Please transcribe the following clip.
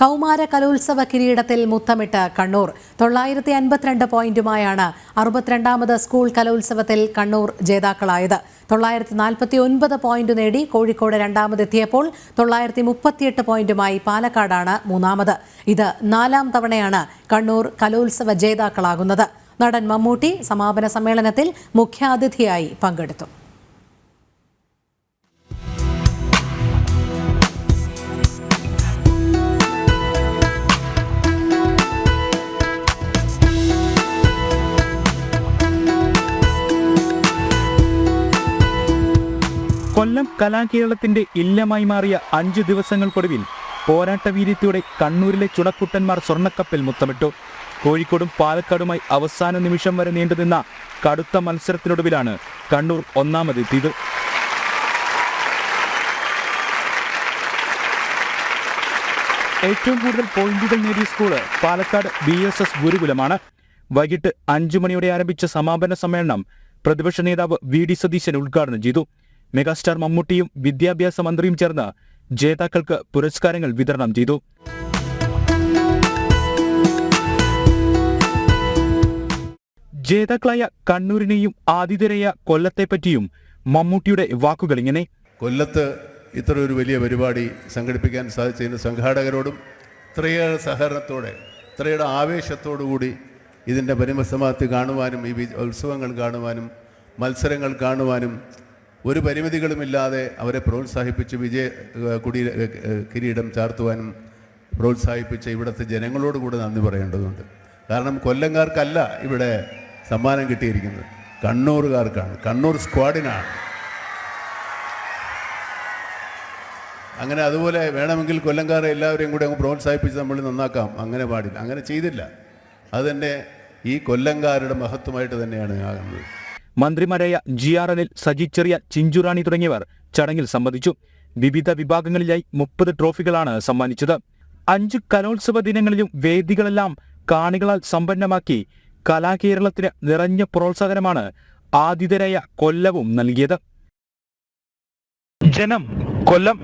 കൗമാര കലോത്സവ കിരീടത്തിൽ മുത്തമിട്ട് കണ്ണൂർ. തൊള്ളായിരത്തി അൻപത്തിരണ്ട് പോയിന്റുമായാണ് അറുപത്തിരണ്ടാമത് സ്കൂൾ കലോത്സവത്തിൽ കണ്ണൂർ ജേതാക്കളായത്. തൊള്ളായിരത്തി നാൽപ്പത്തി ഒൻപത് പോയിന്റ് നേടി കോഴിക്കോട് രണ്ടാമതെത്തിയപ്പോൾ തൊള്ളായിരത്തി മുപ്പത്തിയെട്ട് പോയിന്റുമായി പാലക്കാടാണ് മൂന്നാമത്. ഇത് നാലാം തവണയാണ് കണ്ണൂർ കലോത്സവ ജേതാക്കളാകുന്നത്. നടൻ മമ്മൂട്ടി സമാപന സമ്മേളനത്തിൽ മുഖ്യാതിഥിയായി പങ്കെടുത്തു. കൊല്ലം കലാകേരളത്തിന്റെ ഇല്ലമായി മാറിയ അഞ്ചു ദിവസങ്ങൾക്കൊടുവിൽ പോരാട്ടവീര്യത്തോടെ കണ്ണൂരിലെ ചുടക്കുട്ടന്മാർ സ്വർണക്കപ്പിൽ മുത്തമിട്ടു. കോഴിക്കോടും പാലക്കാടുമായി അവസാന നിമിഷം വരെ നീണ്ടുനിന്ന കടുത്ത മത്സരത്തിനൊടുവിലാണ് കണ്ണൂർ ഒന്നാമതെത്തിയത് ഏറ്റവും കൂടുതൽ പോയിന്റുകൾ നേടിയ school Palakkad B S S ഗുരുകുലമാണ്. വൈകിട്ട് അഞ്ചു മണിയോടെ ആരംഭിച്ച സമാപന സമ്മേളനം പ്രതിപക്ഷ നേതാവ് വി ഡി സതീശൻ ഉദ്ഘാടനം ചെയ്തു. മെഗാസ്റ്റാർ മമ്മൂട്ടിയും വിദ്യാഭ്യാസ മന്ത്രിയും ചേർന്ന് ജേതാക്കൾക്ക് പുരസ്കാരങ്ങൾ വിതരണം ചെയ്തു. ജേതാക്കളായ കണ്ണൂരിനെയും ആതിഥേയരായ കൊല്ലത്തെപ്പറ്റിയും മമ്മൂട്ടിയുടെ വാക്കുകൾ ഇങ്ങനെ. കൊല്ലത്ത് ഇത്ര ഒരു വലിയ പരിപാടി സംഘടിപ്പിക്കാൻ സാധിച്ചതിന് സംഘാടകരോടും ഇത്രയേറെ സഹകരണത്തോടെ ഇത്രയേറെ ആവേശത്തോടു കൂടി ഇതിന്റെ പരിമസമാപ്തി കാണുവാനും ഈ ഉത്സവങ്ങൾ കാണുവാനും മത്സരങ്ങൾ കാണുവാനും ഒരു പരിമിതികളുമില്ലാതെ അവരെ പ്രോത്സാഹിപ്പിച്ച് വിജയ കുടി കിരീടം ചാർത്തുവാനും പ്രോത്സാഹിപ്പിച്ച ഇവിടുത്തെ ജനങ്ങളോട് കൂടെ നന്ദി പറയേണ്ടതുണ്ട്. കാരണം കൊല്ലങ്കാർക്കല്ല ഇവിടെ സമ്മാനം കിട്ടിയിരിക്കുന്നത്. കണ്ണൂറുകാർക്കാണ് കണ്ണൂർ സ്ക്വാഡിനാണ്. അങ്ങനെ അതുപോലെ വേണമെങ്കിൽ കൊല്ലംകാരെ എല്ലാവരെയും കൂടെ അങ്ങ് പ്രോത്സാഹിപ്പിച്ച് നമ്മൾ നന്നാക്കാം. അങ്ങനെ പാടില്ല. അങ്ങനെ ചെയ്തില്ല. അതുതന്നെ ഈ കൊല്ലംകാരുടെ മഹത്വമായിട്ട് തന്നെയാണ് കാണുന്നത് മന്ത്രിമാരായ ജി ആർ അനിൽ സജി ചെറിയ ചിഞ്ചുറാണി തുടങ്ങിയവർ ചടങ്ങിൽ സംബന്ധിച്ചു. വിവിധ വിഭാഗങ്ങളിലായി മുപ്പത് ട്രോഫികളാണ് സമ്മാനിച്ചത്. അഞ്ച് കലോത്സവ ദിനങ്ങളിലും വേദികളെല്ലാം കാണികളാൽ സമ്പന്നമാക്കി കലാകേരളത്തിന് നിറഞ്ഞ പ്രോത്സാഹനമാണ് ആതിഥരായ കൊല്ലവും നൽകിയത്. ജനം കൊല്ലം